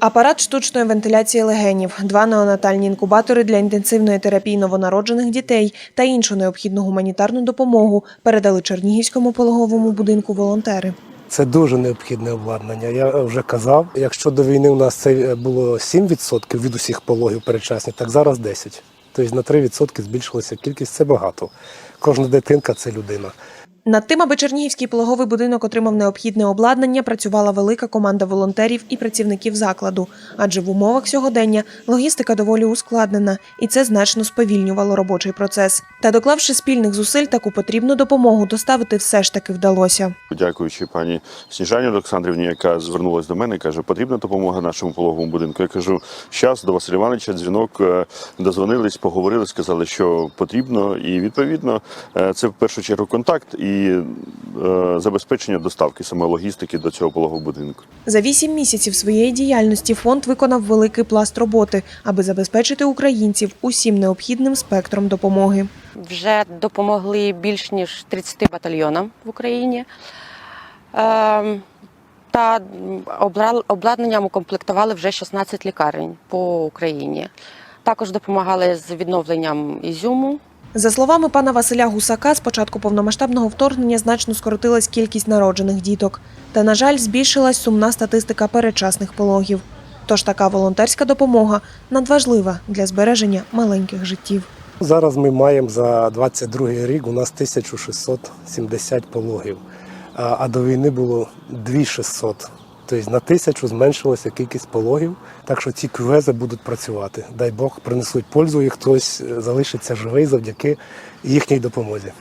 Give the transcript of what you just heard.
Апарат штучної вентиляції легенів, два неонатальні інкубатори для інтенсивної терапії новонароджених дітей та іншу необхідну гуманітарну допомогу передали Чернігівському пологовому будинку волонтери. Це дуже необхідне обладнання. Я вже казав, якщо до війни у нас це було 7% від усіх пологів передчасних, так зараз 10%. Тобто на 3% збільшилася кількість. Це багато. Кожна дитинка це людина. Над тим, аби Чернігівський пологовий будинок отримав необхідне обладнання, працювала велика команда волонтерів і працівників закладу. Адже в умовах сьогодення логістика доволі ускладнена, і це значно сповільнювало робочий процес. Та доклавши спільних зусиль, таку потрібну допомогу доставити все ж таки вдалося. Дякуючи пані Сніжані Олександрівні, яка звернулася до мене каже, потрібна допомога нашому пологовому будинку. Я кажу, щас до Василя Івановича дзвінок, е, дозвонились, поговорили, сказали, що потрібно, і відповідно е, це в першу чергу контакт і е, забезпечення доставки саме логістики до цього пологового будинку. За вісім місяців своєї діяльності фонд виконав великий пласт роботи, аби забезпечити українців усім необхідним спектром допомоги. Вже допомогли більш ніж 30 батальйонам в Україні. Ем, Та обладнанням укомплектували вже 16 лікарень по Україні. Також допомагали з відновленням Ізюму. За словами пана Василя Гусака, з початку повномасштабного вторгнення значно скоротилась кількість народжених діток. Та, на жаль, збільшилась сумна статистика передчасних пологів. Тож така волонтерська допомога надважлива для збереження маленьких життів. Зараз ми маємо за 22 рік у нас 1670 пологів, а до війни було 2600. Тобто на тисячу зменшилася кількість пологів, так що ці кювези будуть працювати. Дай Бог принесуть пользу і хтось е, залишиться живий завдяки їхній допомозі.